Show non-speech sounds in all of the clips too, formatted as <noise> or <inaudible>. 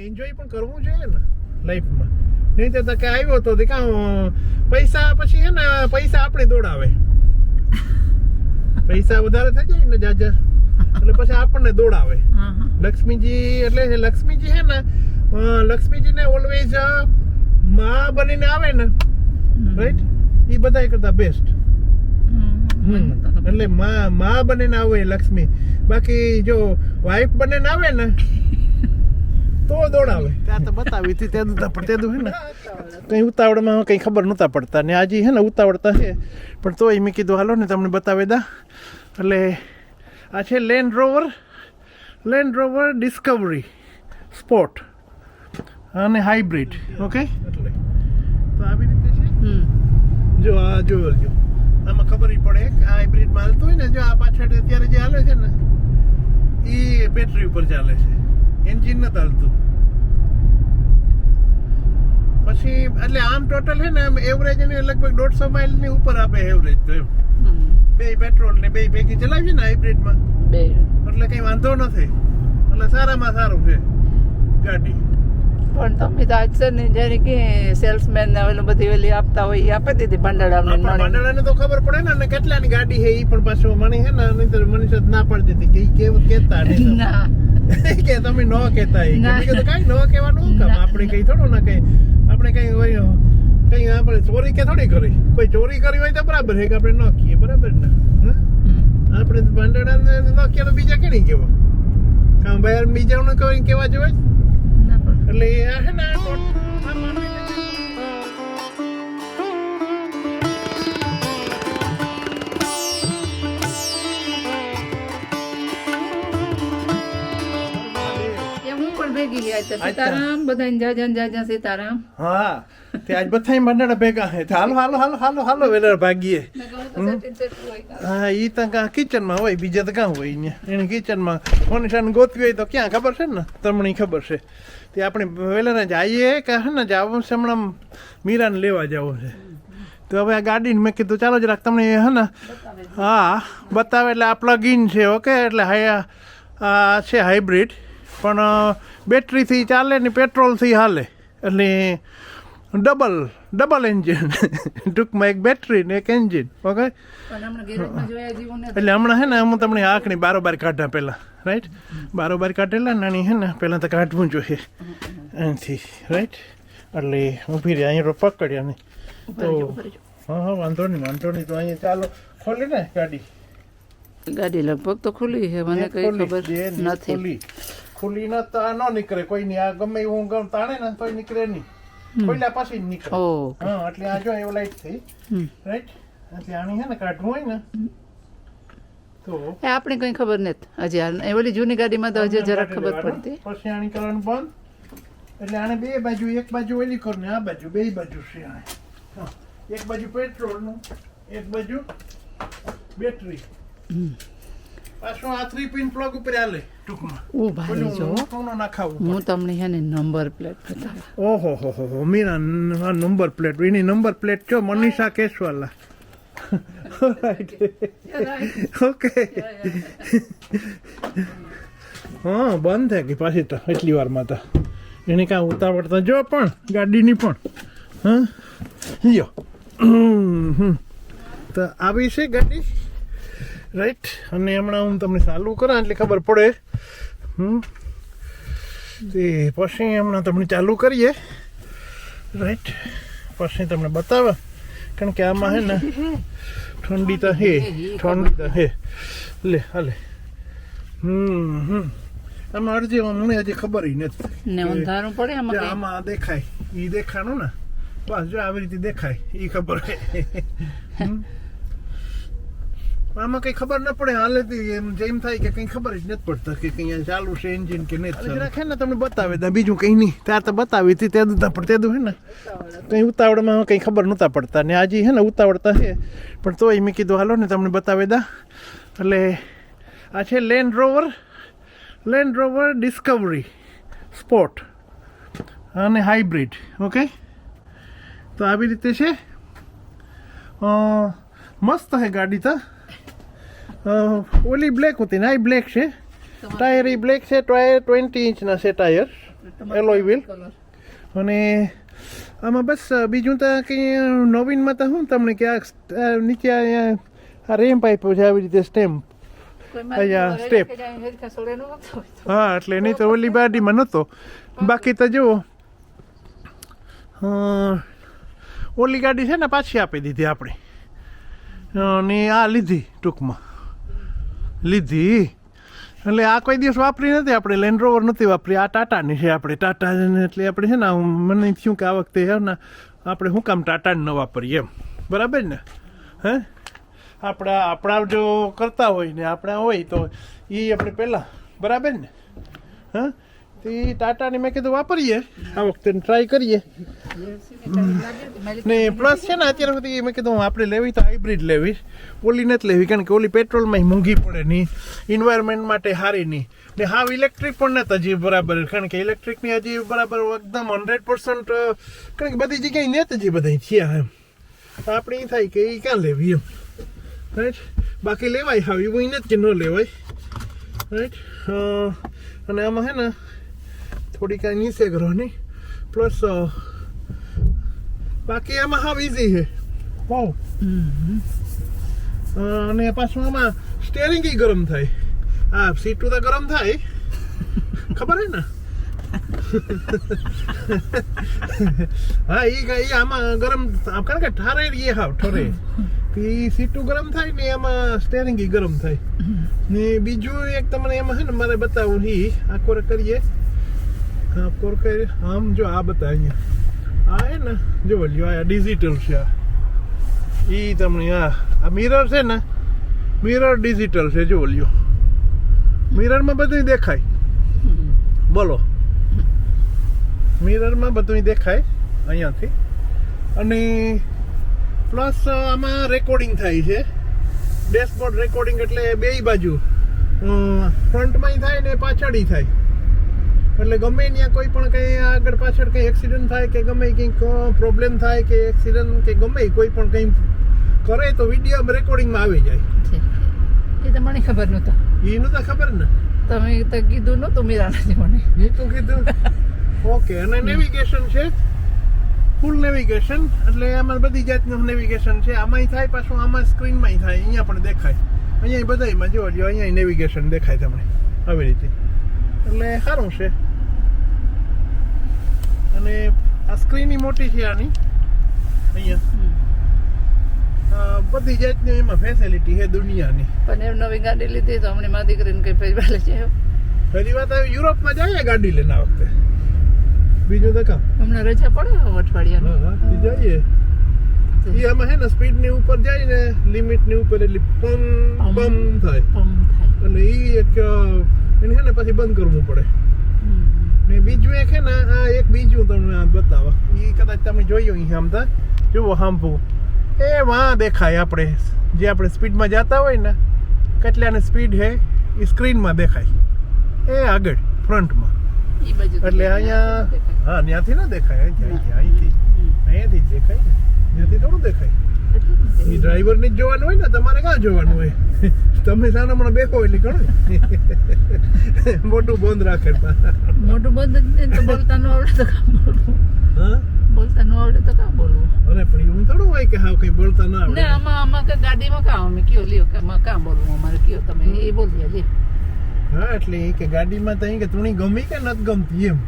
Enjoy પણ કરવું જોઈએ ને લાઈફમાં નહીં તો કે આવ્યો તો તે કાં પૈસા પછી હે ને પૈસા આપણે દોડાવે. પૈસા વધારે થઈ જાય ને જાજા. એટલે પછી આપણને દોડાવે. લક્ષ્મીજી એટલે લક્ષ્મીજી હે ને લક્ષ્મીજીને ઓલવેઝમાં બનીને આવે ને રાઈટ એ બધા કરતા બેસ્ટ હમ. એટલે માં માં બનીને આવે લક્ષ્મી. બાકી જો વાઈફ બનીને આવે ને તો દોડાવે. ત્યાં તો બતાવી હતી તે દુતા પણ તે હે ને. કઈ ઉતાવળમાં કઈ ખબર નહોતા પડતા. ને આજે હે ને ઉતાવળતા છે પણ તોય મેં કીધું હાલો ને તમને બતાવી દા. એટલે આ છે Land Rover Land Rover Discovery Sport અને હાઇબ્રિડ ઓકે તો આવી રીતે છે? જો આ જો જો. આમાં ખબર પડે કે આ હાઇબ્રિડમાં હાલતું હોય ને જો આ પાછળ અત્યારે જે હાલે છે ને એ બેટરી ઉપર ચાલે છે. એન્જિન નથી હાલતું પછી એટલે આમ ટોટલ છે ને આમ એવરેજ એને લગભગ દોઢસો માઇલની ઉપર આપે એવરેજ તો એમ. બે પેટ્રોલ ને બે ભેગી ચલાવી ને હાઇબ્રિડમાં બે. એટલે કઈ વાંધો નથી એટલે સારામાં સારું છે ગાડી. પણ તમે તો આજ ને જ્યારે કે સેલ્સમેન ને ઓલું બધી ઓલી આપતા હોય એ આપી દીધી ભંડાળા ભંડાળાને મળી. તો ખબર પડે ને અને કેટલાની ગાડી છે એ પણ પાછું મને હે ને નહીંતર મનીષ જ ના પડતી હતી કે કેવું કહેતા નહીં ના. <laughs> કે તમે ન કહેતા એ. કે તો મેં ન કહેવાનું કામ? આપણે કઈ થોડું ના કઈ આપણે કઈ હોય કઈ આપણે ચોરી કે થોડી કરી. કોઈ ચોરી કરી હોય તો બરાબર હે કે આપણે ન કહીએ બરાબર ને? હં? આપણે ભાંડડાને ન કહીએ તો બીજા કેની કેવા કામ બહાર બીજાનું કોઈ કેવા જોઈએ એટલે આ ને ભેગી ગયા હતા સીતારામ બધાને જાજા ને જાજા સીતારામ. હા તે આજ બધાય મંડળ ભેગા હે. હાલો હાલો હાલો હાલો હાલો વેલર ભાગીએ. હા ઈ તો કાં કિચનમાં હોય બીજા તો કાં હોય અહીંયા એને કિચનમાં મનીષાને ગોતવી હોય તો ક્યાં ખબર છે ને? તમને ખબર છે. તે આપણે વેલર જઈએ કે હે ને જવું છે હમણાં મીરાને લેવા જવું છે. તો હવે આ ગાડીને મેં કીધું ચાલો જરાક તમને હે ને હા બતાવે એટલે આ પ્લગ ઇન છે ઓકે એટલે હા આ છે હાઇબ્રિડ પણ બેટરીથી ચાલે ને પેટ્રોલથી હાલે. એટલે ડબલ ડબલ એન્જિન. <laughs> ટૂંકમાં એક બેટરી ને એક એન્જિન ઓકે? એટલે હમણાં હે ને હું તમને આંખની બારોબાર કાઢા પહેલાં રાઈટ બારોબાર કાઢેલા નાની હે ને પહેલાં તો કાઢવું જોઈએ. અહીંથી રાઈટ એટલે ઊભી રહી અહીં પકડ્યા ને ઊભા રહેજો, ઊભા રહેજો. હા હા વાંધો નહીં વાંધો નહીં તો અહીંયા ચાલો. ખોલી ને ગાડી. ગાડી લગભગ તો ખુલ્લી છે મને કઈ ખબર નથી. ખોલી ખુલ્લી ન તો આ ન નીકળે. કોઈ નહીં આ ગમે હું ગમ તાણે ને તોય નીકળે નહીં. ખોલ્યા પાછી નીકળે. હા એટલે આ જો એવું લાઈટ થઈ. રાઈટ એટલે આની હે ને કાઢવું હોય ને તો એ આપણે કઈ ખબર નથી. હજી આ- એ ઓલી જૂની ગાડીમાં તો હજી જરાક ખબર પડતી. પછી આની કરવાનું બંધ. એટલે આને બે બાજુ એક બાજુ ઓલી કર ને આ બાજુ બે બાજુ છે આને એક બાજુ પેટ્રોલનું એક બાજુ બેટરી. પાછું આ થ્રી પિન પ્લગ ઉપર આલે ટૂંકમાં. ઊભા રહેજો સોનું નાખાવું હું તમને હે ને નંબર પ્લેટ બતાવું. ઓહો હો હો હો મીરા નંબર પ્લેટ એની નંબર પ્લેટ છો મનીષા કેશવાલા ઓકે હા બંધ થઈ ગઈ પાછી તો એટલી વારમાં તો. એને કાંઈ ઉતાવળ તો જો પણ ગાડીની પણ. હા? યો. તો આવી છે ગાડી? રાઈટ અને હમણાં હું તમને ચાલુ કરા એટલે ખબર પડે. હમ. તે પછી હમણાં તમને ચાલુ કરીએ. રાઈટ પછી તમને બતાવે કારણ કે આમાં હે ને ઠંડી તો હે ઠંડી તો હે. લે હાલે. હમ હમ. આમાં અડધી મને હજી ખબર નથી. ને અંધારું પડે આમાં આમાં દેખાય. એ દેખાણું ને. બસ જો આવી રીતે દેખાય એ ખબર હે. હમ. આમાં કઈ ખબર ન પડે. હાલે એમ જેમ થાય કે કઈ ખબર જ નથી પડતા કે કઈ ચાલુ છે એન્જિન કે નહીં ચાલુ. રાખે ને તમને બતાવે દા. બીજું કઈ નહીં. ત્યાં તો બતાવી હતી તે દુતા પણ તે દુ હે ને? કઈ ઉતાવળમાં કઈ ખબર નહોતા પડતા. ને આજે હે ને ઉતાવળતા છે પણ તોય મેં કીધું હાલો ને તમને બતાવી દા. એટલે આ છે Land Rover Land Rover Discovery Sport અને હાઇબ્રિડ ઓકે તો આવી રીતે છે. મસ્ત હે ગાડી તો. ઓલી બ્લેક હતી ને આ બ્લેક છે. ટાયર એ બ્લેક છે ટાયર ટ્વેન્ટી ઇંચના છે ટાયર એલોય વ્હીલ અને આમાં બસ બીજું તો કંઈ નવીનમાં તો શું તમને કે આ નીચે આ રેમ્પ આપ્યો છે આવી રીતે સ્ટેમ્પ અહીંયા તો. હા એટલે નહીં તો ઓલી બાડીમાં નહોતો બાકી તો જુઓ. ઓલી ગાડી છે ને પાછી આપી દીધી આપણે. અને આ લીધી ટૂંકમાં. લીધી. એટલે આ કોઈ દિવસ વાપરી નથી, આપણે લેન્ડ રોવર નથી વાપરી. આ ટાટાની છે આપણે. ટાટા એટલે આપણે છે ને મને થયું કે આ વખતે છે ને, આપણે શું કામ ટાટાને ન વાપરીએ એમ. બરાબર ને? હે? આપણા આપણા જો કરતા હોય ને, આપણા હોય તો એ આપણે પહેલાં, બરાબર ને? હા? એ ટાટાની મેં કીધું વાપરીએ. આ વખતે ટ્રાય કરીએ. ને પ્લસ છે ને અત્યાર સુધી મેં કીધું, આપણે લેવી તો હાઇબ્રિડ લેવી. ઓલી નથી લેવી, કારણ કે ઓલી પેટ્રોલમાં મોંઘી પડે નહીં ઇન્વાયરમેન્ટ માટે સારી નહીં ને હાવ ઇલેક્ટ્રિક પણ નથી હજી બરાબર, કારણ કે ઇલેક્ટ્રિકની હજી બરાબર એકદમ હંડ્રેડ પર્સન્ટ કારણ કે બધી જગ્યાએ નથી હજી બધા થયા એમ. આપણે એ થાય કે એ ક્યાં લેવી એમ? રાઈટ બાકી લેવાય હાવ, એવું નથી કે ન લેવાય. રાઈટ અને આમાં હે ને થોડી કાંઈ નીચે કરવાની પ્લસ બાકી આમાં હાવ ઇઝી છે. બહુ અને પાછું આમાં સ્ટેરિંગ ગરમ થાય. હા સીટું તો ગરમ થાય. ખબર હે ને? હા એ એ આમાં ગરમ કારણ કે ઠારે એ હાવ ઠરે. એ સીટું ગરમ થાય ને એમાં સ્ટેરિંગ ગરમ થાય. ને બીજું એક તમને એમાં છે ને મારે બતાવું ઈ આ કોર કરીએ? આ કોર કરી આમ જો આ બતા અહીંયા. આ હે ને, જો લ્યો, આ ડિજિટલ છે આ. એ તમને, આ આ મિરર છે ને મિરર ડિજિટલ છે, જો લ્યો. મિરરમાં બધું દેખાય. બોલો. મિરરમાં બધું દેખાય અહીંયાથી. અને પ્લસ આમાં રેકોર્ડિંગ થાય છે. ડેશબોર્ડ રેકોર્ડિંગ એટલે બેય બાજુ. ફ્રન્ટમાંય થાય ને પાછળ થાય. એટલે ગમે ત્યાં કોઈ પણ કંઈ આગળ પાછળ કંઈ એક્સિડન્ટ થાય કે ગમે કંઈક પ્રોબ્લેમ થાય કે એક્સિડન્ટ કે ગમે કોઈ પણ કંઈ કરે તો વીડિયો રેકોર્ડિંગમાં આવી જાય. એ તો મને ખબર નહોતા. એનું તો ખબર ને? તમે તો કીધું નહોતું મીરાણાજી મને. મેં તો કીધું. ઓકે અને નેવિગેશન છે? ફૂલ નેવિગેશન એટલે આમાં બધી જાતનું નેવિગેશન છે. આમાંય થાય પાછું આમાં સ્ક્રીનમાંય થાય. અહીંયા પણ દેખાય. અહીંયા બધાયમાં જોવા જો અહીંયા નેવિગેશન દેખાય તમને. આવી રીતે. એટલે સારું છે. અને આ સ્ક્રીન મોટી છે આની. અહીંયા. બધી જાતની એમાં ફેસિલિટી છે દુનિયાની. પણ એમ નવી ગાડી લીધી તો હમણાં મારી દીકરીને કઈ ફેરવા લે છે ફરી વાત આવી યુરોપમાં જઈએ ગાડી લઈને આ વખતે? બીજું તો કામ હમણાં રજા પડે અઠવાડિયાની. જઈએ. એ આમાં હે ને સ્પીડની ઉપર જાય ને લિમિટની ઉપર એટલે પમ પમ થાય. પમ થાય. અને એ એક એને હે ને પછી બંધ કરવું પડે. ને બીજું એક હે ને આ એક બીજું તમને આ બતાવો. એ કદાચ તમે જોયું અહીં આમતા જુઓ હાંભું. એ વાં દેખાય આપણે. જે આપણે સ્પીડમાં જતા હોય ને કેટલાની સ્પીડ હે એ સ્ક્રીનમાં દેખાય. એ આગળ ફ્રન્ટમાં. એટલે અહીંયા હા ત્યાંથી ના દેખાય અહીંથી અહીંથી અહીંયાથી જ દેખાય ત્યાંથી થોડું દેખાય. એ ડ્રાઈવરને જ જોવાનું હોય ને તમારે ક્યાં જોવાનું હોય? તમે સાના મને બેઠો એટલે ઘણું. મોટું બંધ રાખે મોટું બંધ જ તો બોલતા ન આવડે તો કામ બોલવું? હા? બોલતા ન આવડે તો કામ બોલવું? અરે પણ એવું થોડું હોય કે હા કઈ બોલતા ના આવડે. ના આમાં આમાં કે ગાડીમાં કામ અમે કયો લ્યો કે આમાં કામ બોલવું? અમારે કયો તમે એ બોલીએ લે હા એટલે એ કે ગાડીમાં તો કે તુણી ગમી કે નથી ગમતી એમ.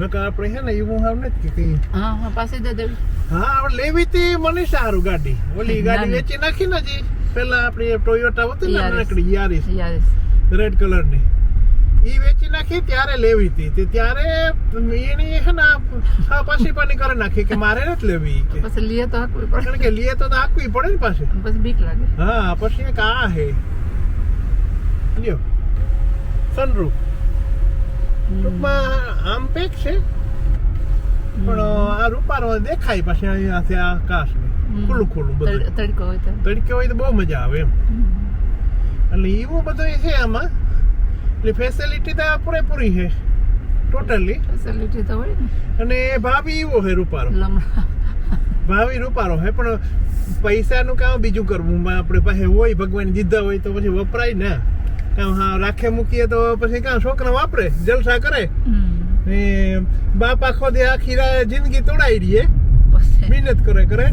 નકર આપણે છે ને એવું હાવ નથી કે કઈ હા હા પાસે દે દેવી હા હવે લેવી તી મને સારું ગાડી. ઓલી ગાડી વેચી નાખી ને જી પેલા આપણી ટોયોટા હતી ને નાનકડી યારીસ. યાર રેડ કલરની ઈ વેચી નાખી ત્યારે લેવી હતી તે ત્યારે એની હે ને પાછી પાણી કરી નાખી કે મારે નથી લેવી કે. પછી લીએ તો હાકવી પડે. કારણ કે લીએ તો આકવી પડે ને પાછી. પછી બીક લાગે. હા પછી એક આ હે. લ્યો. સનરૂફ ટૂંકમાં આમ પેક છે. પણ આ રૂપારો દેખાય પાછી અહીંયાથી આ કાશ ખુલ્લું ખુલ્લું બધું. તડકો હોય તો. તડકે હોય તો બહુ મજા આવે એમ. એટલે એવું બધું છે આમાં. એટલે ફેસિલિટી તો પૂરેપૂરી છે. ટોટલી ફેસિલિટી તો હોય ને. અને ભાભી એવો છે રૂપારો. ભાભી ભાવી રૂપારો છે પણ પૈસાનું કામ બીજું કરવું. માં આપણે પાસે હોય ભગવાન દીધા હોય તો પછી વપરાય ને. કામ હા રાખે મૂકીએ તો પછી કાં છોકરા વાપરે જલસા કરે. બાપ આખો દે આખી જિંદગી તોડાઈ રહીએ મહેનત કરે કરે.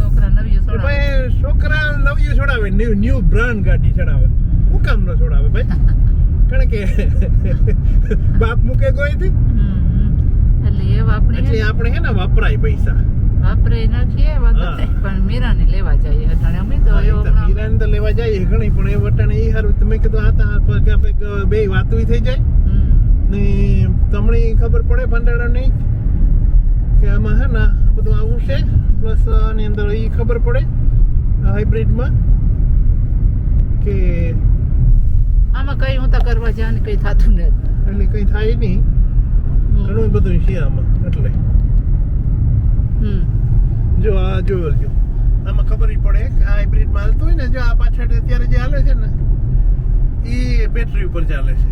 ભાઈ છોકરા નવ્યું છોડાવે ન્યુ ન્યુ બ્રાન્ડ ગાડી ચડાવે હું કામ ન છોડાવે ભાઈ? <laughs> કારણ કે <laughs> બાપ મૂકે ગોઈથી હમ. એટલે એ વાપરે એટલે આપણે હે ને વાપરાય પૈસા. વાપરે નાખીએ. નહીં. પણ મીરાને લેવા જઈએ અટાણે અમે તો એવો તો તો લેવા જઈએ ઘણી પણ એ વટાણે એ હારું તમે કીધું આ તો બે વાતું થઈ જાય. ને તમને ખબર પડે ભંડારાની કે આમાં હે ને બધું આવું છે પ્લસ આની અંદર એ ખબર પડે હાઇબ્રિડમાં કે આમાં કઈ હું તો કરવા જાય કઈ થતું નથી એટલે કંઈ થાય નહીં. ઘણું બધું છે આમાં એટલે. જો આ જોયો આમાં ખબર પડે કે આ હાઇબ્રિડમાં હાલતું હોય ને જો આ પાછળ અત્યારે જે હાલે છે ને એ બેટરી ઉપર ચાલે છે.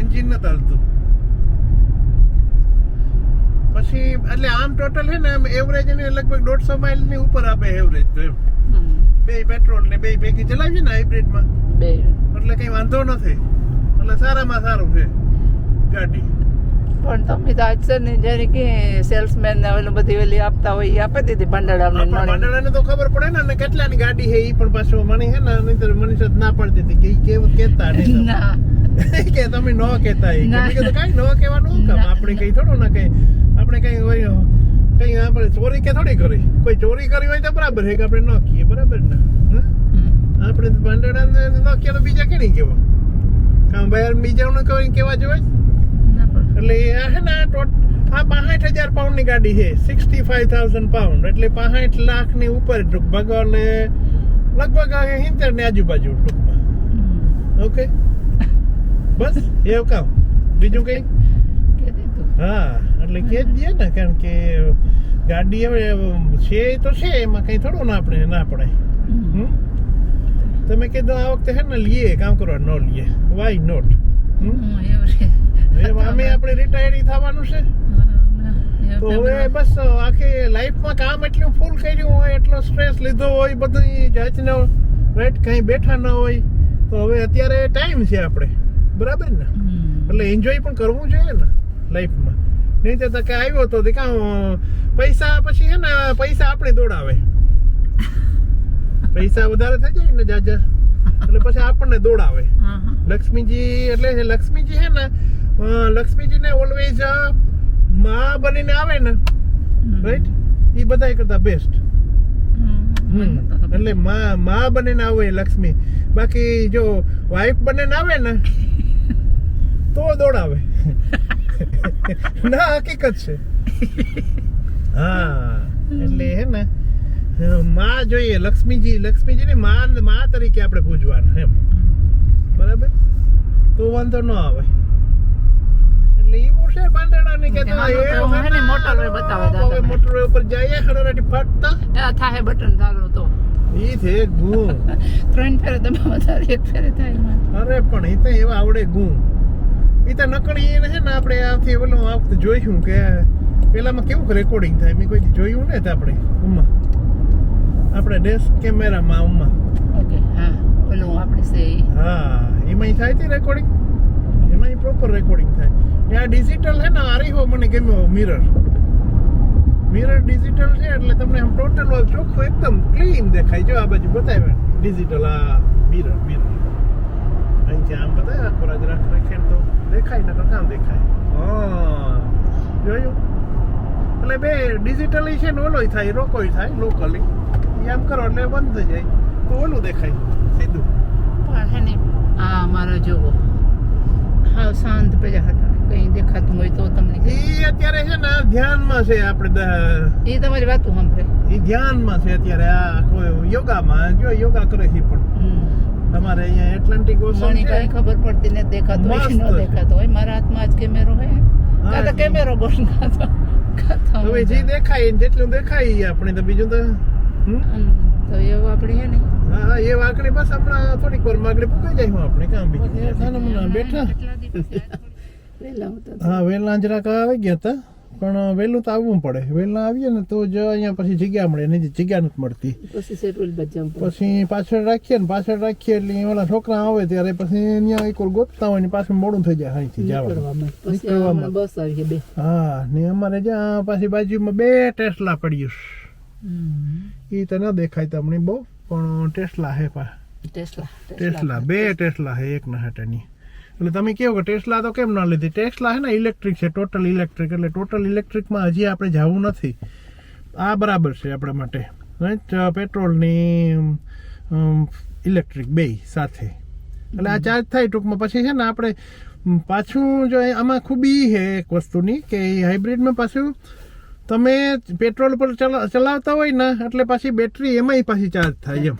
એન્જિન નથી હાલતું. પછી એટલે આમ ટોટલ છે ને આમ એવરેજ એને લગભગ દોઢસો માઇલની ઉપર આપે એવરેજ તો એમ. બે પેટ્રોલ ને બે ભેગી ચલાવી ને હાઇબ્રિડમાં બે. એટલે કઈ વાંધો નથી. એટલે સારામાં સારું છે ગાડી. પણ તમે તો આજ ને જ્યારે કે સેલ્સમેન ને ઓલું બધી ઓલી આપતા હોય એ આપી દીધી ભંડાળાને નોણી. તો ખબર પડે ને અને કેટલાની ગાડી છે એ પણ પાછું મને હે ને નહીંતર મનીષ જ ના પડતી હતી કે કેવું કહેતા નહીં. <laughs> ના. <laughs> કે તમે ન કહેતા એ કે. કઈ કીધું કાંઈ ન કહેવાનું કામ? આપણે કઈ થોડું ના કઈ આપણે કઈ હોય કઈ આપણે ચોરી કે થોડી કરી? કોઈ ચોરી કરી હોય તો બરાબર છે કે આપણે ન કહીએ બરાબર ને? હા? આપણે ભાંડડાને ન કહીએ તો બીજા કેની કેવા કામ બહાર બીજાનું કોઈ કેવા જોઈએ એટલે આ હે ને આ ટોટ આ પાંસઠ હજાર પાઉન્ડની ગાડી છે સિક્સટી ફાઈવ થાઉઝન્ડ પાઉન્ડ એટલે પાંસઠ લાખની ઉપર ટૂંકભાગ એટલે લગભગ સિત્તેરની આજુબાજુ ટૂંકમાં. ઓકે? બસ <laughs> એવું કામ. બીજું કઈ? હા. એટલે કે જ દે ને કારણ કે ગાડી હવે છે તો છે એમાં કઈ થોડું ના આપણે ના પડે હમ. તમે કીધું આ વખતે હે ને લઈએ કામ કરવા ન લઈએ વાય નોટ. અમે આપણે રિટાયર્ડ થવાનું છે. તો હવે બસ આખી લાઈફમાં કામ એટલું ફૂલ કર્યું હોય એટલો સ્ટ્રેસ લીધો હોય બધી જાતનો રાઈટ કંઈ બેઠા ન હોય તો હવે અત્યારે ટાઈમ છે આપણે. બરાબર ને? એટલે એન્જોય પણ કરવું જોઈએ ને લાઈફમાં નહીં તો કે આવ્યો તો કાં પૈસા પછી હે ને પૈસા આપણે દોડાવે. પૈસા વધારે થઈ જાય ને જાજા. એટલે પછી આપણને દોડાવે. હા, હા. લક્ષ્મીજી એટલે છે લક્ષ્મીજી છે ને લક્ષ્મીજીને ઓલવેઝમાં બનીને આવે ને રાઈટ એ બધા કરતા બેસ્ટ. એટલે માં માં બનીને આવે લક્ષ્મી. બાકી જો વાઈફ બનીને આવે ને <laughs> તો દોડાવે. ના હકીકત છે. હા એટલે હે ને માં જોઈએ લક્ષ્મીજી લક્ષ્મીજીની માં માં તરીકે આપણે પૂજવાનું એમ. બરાબર? તો વાંધો ન આવે. એટલે એવું છે પાંદડાની કે તો બતાવે દાદા મને. ઉપર જઈએ હળરાટી ફાટતા. થાહે બટન ધારો તો. ઈ છે ગું ત્રણ ફેરે તમે વધારે એક ફેરે થાય અરે પણ એ તો એવા આવડે ગું એ તો નકળી એને છે ને આપણે આથી ઓલું આ વખતે જોઈશું કે પેલામાં કેવું રેકોર્ડિંગ થાય? મેં કોઈ જોયું ને આપણે ઉમા આપણે ડેસ્ક કેમેરામાં ઉમા ઓકે હા. ઓલું આપણે સે હા એમાં થાય છે રેકોર્ડિંગ એમાં પ્રોપર રેકોર્ડિંગ થાય. ને આ ડિજિટલ છે ને આરી હો મને ગમ્યો મિરર મિરર ડિજિટલ છે એટલે તમને આમ ટોટલ ચોખ્ખું એકદમ ક્લીન દેખાય. જો આ બાજુ બતાવ્યા ડિજિટલ આ મિરર મિરર અહીંથી આમ બતાવ્યા આખો રાજ રાખ રાખે તો દેખાય ને તો કામ દેખાય હા જોયું એટલે બે ડિજિટલી છે ને ઓલોય થાય રોકોય થાય લોકલી એમ કરો એટલે બંધ થઈ જાય તો ઓલું દેખાય સીધું પણ હે ને આ અમારો જોવો હાવ શાંત પેલા હતા કઈ દેખાતું હોય તો તમને એ અત્યારે છે ને ધ્યાનમાં છે આપણે એ તમારી વાતો સાંભળે એ ધ્યાનમાં છે અત્યારે આ કોઈ યોગામાં જો યોગા કરે છે પણ. તમારે અહીંયા એટલાન્ટિક ઓશન મને છે? કઈ ખબર પડતી ને દેખાતો હોય કે ન દેખાતો હોય. મારા હાથમાં જ કેમેરો હોય હા, તો કેમેરો બંધ કાં તો- હવે જે દેખાય ને જેટલું દેખાય આપણે તો બીજું તો તો એવું આપણે હે ને. હા એ વાકડી બસ આપણા થોડીક વાર આગળ પુકાઈ જાય હું આપણે કામ બીજું? બેઠા. આજ. હા વેલા જરાક આવી ગયા હતા. પણ વહેલું તો આવવું પડે. વહેલા આવીએ ને તો જ અહીંયા પછી જગ્યા મળે. નહીં જગ્યા નથી મળતી. પછી પાછળ રાખીએ ને પાછળ રાખીએ એટલે ઓલા છોકરા આવે ત્યારે પછી અહીંયા એક ગોતતા હોય ને પાછું મોડું થઈ જાય. અહીંથી જવાનું. હા ને અમારે જ્યાં પાછી બાજુમાં બે ટેસ્લા પડ્યું એ તો ન દેખાય તમને બહુ પણ ટેસ્લા હે પા. Tesla tesla. બે ટેસ્લા હે એક ના હાટાની એટલે તમે કહો કે ટેસ્લા તો કેમ ના લીધી? ટેસ્લા છે ને ઇલેક્ટ્રિક છે ટોટલ ઇલેક્ટ્રિક એટલે ટોટલ ઇલેક્ટ્રિકમાં હજી આપણે જવું નથી. આ બરાબર છે આપણા માટે. રાઈટ પેટ્રોલની ઇલેક્ટ્રિક બે સાથે. એટલે આ ચાર્જ થાય ટૂંકમાં. પછી છે ને આપણે પાછું જો આમાં ખૂબી છે એક વસ્તુની કે હાઇબ્રિડમાં પાછું તમે પેટ્રોલ પર ચલા- ચલાવતા હોય ને એટલે પાછી બેટરી એમાંય પાછી ચાર્જ થાય એમ.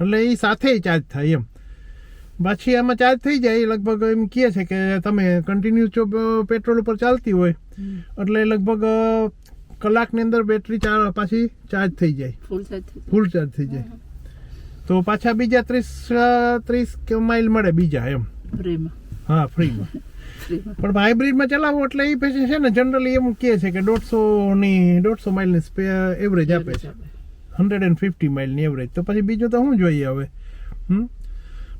એટલે એ સાથે ચાર્જ થાય એમ. પાછી આમાં ચાર્જ થઈ જાય લગભગ એમ કહે છે કે તમે કન્ટિન્યુ જો પેટ્રોલ ઉપર ચાલતી હોય એટલે લગભગ કલાકની અંદર બેટરી ચાર પાછી ચાર્જ થઈ જાય. ફૂલ ચાર્જ થઈ જાય. તો પાછા બીજા ત્રીસ ત્રીસ માઇલ મળે બીજા એમ. હા ફ્રીમાં <laughs> પણ હાઇબ્રિડમાં ચલાવો એટલે એ પછી છે ને જનરલી એમ કહે છે કે દોઢસો ની દોઢસો માઇલની એવરેજ આપે. છે હંડ્રેડ એન્ડ ફિફ્ટી માઇલની એવરેજ તો પછી બીજું તો શું જોઈએ હવે? હમ?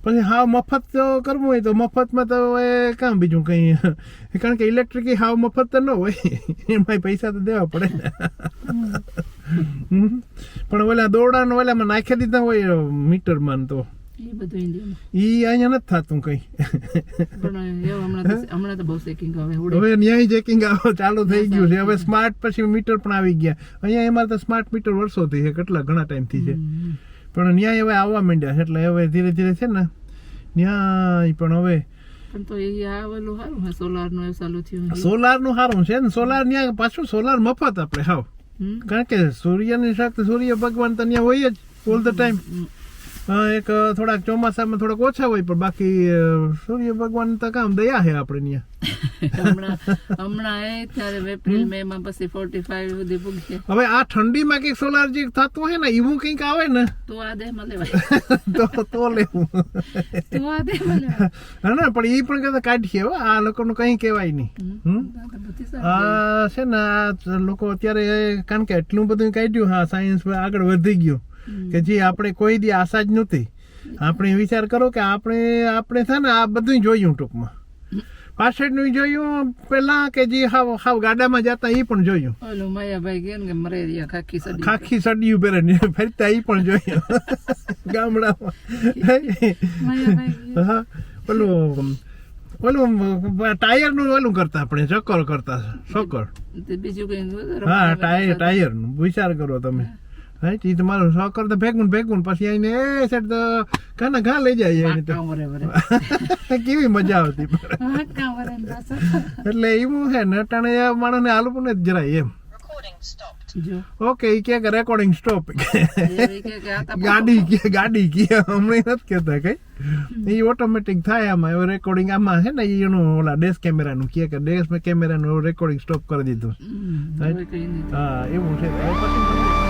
પછી હાવ મફત તો કરવું હોય તો મફતમાં તો એ કામ બીજું કંઈ <laughs> કારણ કે ઇલેક્ટ્રિક હાવ મફત તો ન હોય. <laughs> એમાં પૈસા તો દેવા પડે ને. પણ ઓલા દોરડાને ઓલામાં નાખી દીધા હોય મીટરમાં તો. ઈ અહીંયા નથી થતું કંઈ. <laughs> હવે ન્યાય ચેકિંગ ચાલુ થઈ ગયું છે. હવે સ્માર્ટ પછી મીટર પણ આવી ગયા. અહીંયા એમાં તો સ્માર્ટ મીટર વર્ષોથી છે કેટલા ઘણા ટાઈમથી છે. પણ ન્યાય હવે આવવા માંડ્યા છે એટલે હવે ધીરે ધીરે છે ને ન્યાય પણ હવે પણ તો એ આ સારું હે સોલારનું ચાલુ થયું હે. સારું છે ને સોલાર ન્યા પાછું સોલાર મફત આપણે હાવ કારણ કે સૂર્યની શક્તિ સૂર્ય ભગવાન તો ત્યાં હોય જ ઓલ ધ ટાઈમ. એક થોડાક ચોમાસામાં થોડાક ઓછા હોય પણ બાકી સૂર્ય ભગવાન તો કામ દયા છે આપણે ત્યાં હમણાં એ ત્યારે એપ્રિલ મે માં પછી સુધી પૂગશે હવે આ ઠંડીમાં કંઈક સોલાર જે થતું હોય ને એવું કંઈક આવે ને તો આ દે માં લેવાય. <laughs> તો તો લેવું. તો આ દે માં લેવાય. <laughs> હા ને પણ એ પણ કદાચ કાઢીએ હો આ લોકોનું કંઈ કહેવાય નહીં. આ છે. ને આ લોકો અત્યારે કારણ કે એટલું બધું કાઢ્યું હા સાયન્સ આગળ વધી ગયું. કે જે આપણે કોઈ દી આશા જ નહોતી. આપણે વિચાર કરો કે આપણે આપણે છે ને આ બધું જોયું ટૂંકમાં. પાછળનું જોયું પેલા કે જે હાવ હાવ ગાડામાં જતા એ પણ જોયું. ઓલો માયાભાઈ કે કે મરે ખાખી સડી ખાખી સડી ને <laughs> ફરતા એ પણ જોયું. <laughs> ગામડામાં. હા ઓલું ઓલું ટાયરનું ઓલું કરતા આપણે ચક્કર કરતા ચક્કર. બીજું કઈ હા ટાયર ટાયરનું વિચાર કરો તમે. હા એ તમારો સકર તો ભેગું ભેગું પછી આઈને એ સેટ તો કાના ઘા લઈ જાય એને તો કાં કેવી મજા આવતી કાં. એટલે એવું છે ને અટાણે માણસને હાલવું ને જરાય એમ. ઓકે એ કે રેકોર્ડિંગ સ્ટોપ કે કે <laughs> ગાડી કે ગાડી કે હમણાં નથી કહેતા કઈ. એ ઓટોમેટિક થાય આમાં. એવું રેકોર્ડિંગ આમાં છે ને ઈ એનું ઓલા ડેશ કેમેરાનું કહે કે ડેશ કેમેરાનું રેકોર્ડિંગ સ્ટોપ કરી દીધું. હા એવું છે. પછી